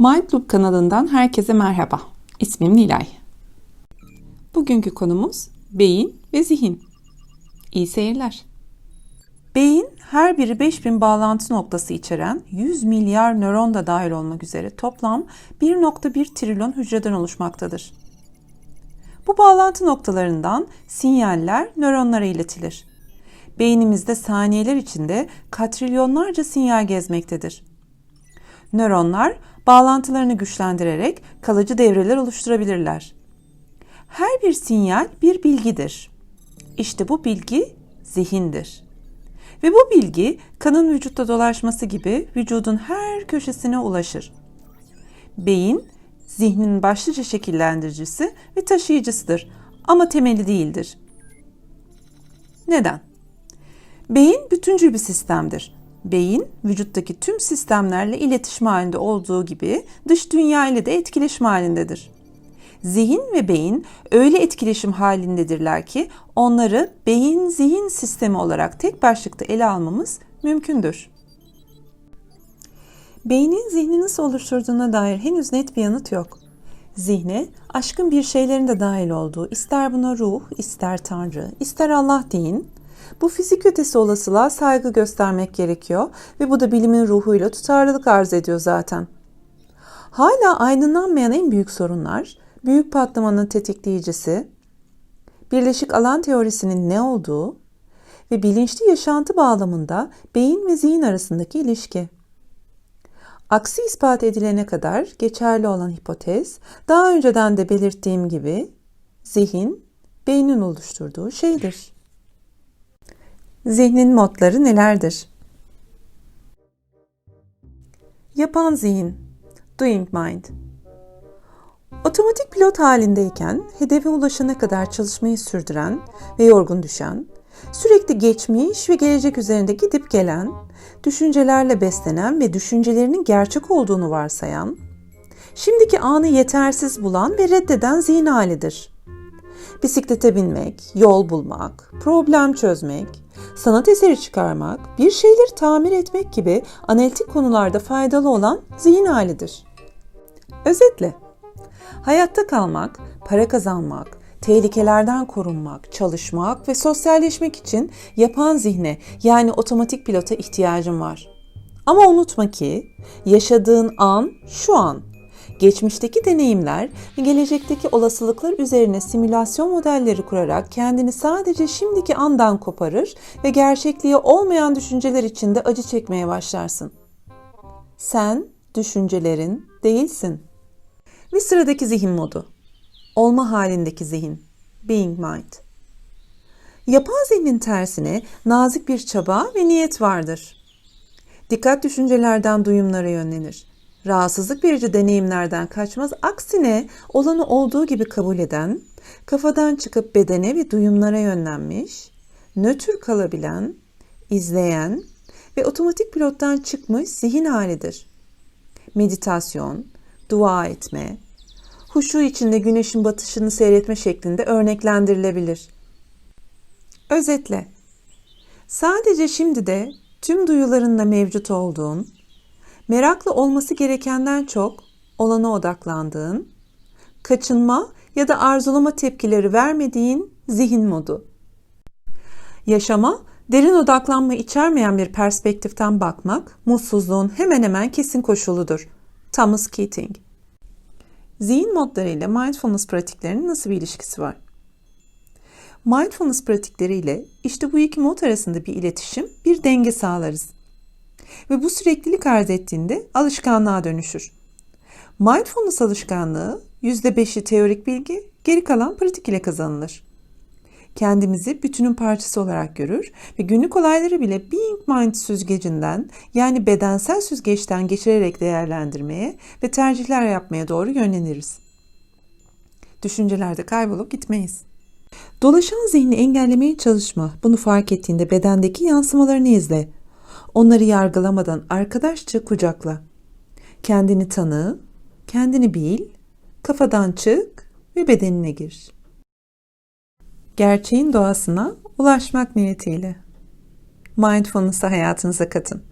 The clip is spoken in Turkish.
Mindloop kanalından herkese merhaba. İsmim Nilay. Bugünkü konumuz beyin ve zihin. İyi seyirler. Beyin her biri 5000 bağlantı noktası içeren 100 milyar nöron da dahil olmak üzere toplam 1.1 trilyon hücreden oluşmaktadır. Bu bağlantı noktalarından sinyaller nöronlara iletilir. Beynimizde saniyeler içinde katrilyonlarca sinyal gezmektedir. Nöronlar bağlantılarını güçlendirerek kalıcı devreler oluşturabilirler. Her bir sinyal bir bilgidir. İşte bu bilgi zihindir. Ve bu bilgi kanın vücutta dolaşması gibi vücudun her köşesine ulaşır. Beyin zihnin başlıca şekillendiricisi ve taşıyıcısıdır ama temeli değildir. Neden? Beyin bütüncül bir sistemdir. Beyin, vücuttaki tüm sistemlerle iletişim halinde olduğu gibi dış dünya ile de etkileşim halindedir. Zihin ve beyin öyle etkileşim halindedirler ki onları beyin-zihin sistemi olarak tek başlıkta ele almamız mümkündür. Beynin zihni nasıl oluşturduğuna dair henüz net bir yanıt yok. Zihne, aşkın bir şeylerin de dahil olduğu, ister buna ruh, ister tanrı, ister Allah deyin, bu fizik ötesi olasılığa saygı göstermek gerekiyor ve bu da bilimin ruhuyla tutarlılık arz ediyor zaten. Hala aydınlanmayan en büyük sorunlar, büyük patlamanın tetikleyicisi, birleşik alan teorisinin ne olduğu ve bilinçli yaşantı bağlamında beyin ve zihin arasındaki ilişki. Aksi ispat edilene kadar geçerli olan hipotez, daha önceden de belirttiğim gibi zihin, beynin oluşturduğu şeydir. Zihnin modları nelerdir? Yapan zihin, doing mind. Otomatik pilot halindeyken hedefe ulaşana kadar çalışmayı sürdüren ve yorgun düşen, sürekli geçmiş ve gelecek üzerinde gidip gelen, düşüncelerle beslenen ve düşüncelerinin gerçek olduğunu varsayan, şimdiki anı yetersiz bulan ve reddeden zihin halidir. Bisiklete binmek, yol bulmak, problem çözmek, sanat eseri çıkarmak, bir şeyleri tamir etmek gibi analitik konularda faydalı olan zihin halidir. Özetle, hayatta kalmak, para kazanmak, tehlikelerden korunmak, çalışmak ve sosyalleşmek için yapan zihne yani otomatik pilota ihtiyacın var. Ama unutma ki yaşadığın an şu an geçmişteki deneyimler ve gelecekteki olasılıklar üzerine simülasyon modelleri kurarak kendini sadece şimdiki andan koparır ve gerçekliği olmayan düşünceler içinde acı çekmeye başlarsın. Sen düşüncelerin değilsin. Ve sıradaki zihin modu. Olma halindeki zihin. Being mind. Yapan zihnin tersine nazik bir çaba ve niyet vardır. Dikkat düşüncelerden duyumlara yönlenir rahatsızlık verici deneyimlerden kaçmaz, aksine olanı olduğu gibi kabul eden, kafadan çıkıp bedene ve duyumlara yönlenmiş, nötr kalabilen, izleyen ve otomatik pilottan çıkmış zihin halidir. Meditasyon, dua etme, huşu içinde güneşin batışını seyretme şeklinde örneklendirilebilir. Özetle, sadece şimdi de tüm duyularınla mevcut olduğun, meraklı olması gerekenden çok olana odaklandığın, kaçınma ya da arzulama tepkileri vermediğin zihin modu. Yaşama, derin odaklanma içermeyen bir perspektiften bakmak, mutsuzluğun hemen hemen kesin koşuludur. Thomas Keating Zihin modları ile mindfulness pratiklerinin nasıl bir ilişkisi var? Mindfulness pratikleriyle işte bu iki mod arasında bir iletişim, bir denge sağlarız ve bu süreklilik arz ettiğinde alışkanlığa dönüşür. Mindfulness alışkanlığı %5'i teorik bilgi, geri kalan pratik ile kazanılır. Kendimizi bütünün parçası olarak görür ve günlük olayları bile Being Mind süzgecinden yani bedensel süzgeçten geçirerek değerlendirmeye ve tercihler yapmaya doğru yönleniriz. Düşüncelerde kaybolup gitmeyiz. Dolaşan zihni engellemeye çalışma. Bunu fark ettiğinde bedendeki yansımalarını izle. Onları yargılamadan arkadaşça kucakla. Kendini tanı, kendini bil, kafadan çık ve bedenine gir. Gerçeğin doğasına ulaşmak niyetiyle. Mindfulness'ı hayatınıza katın.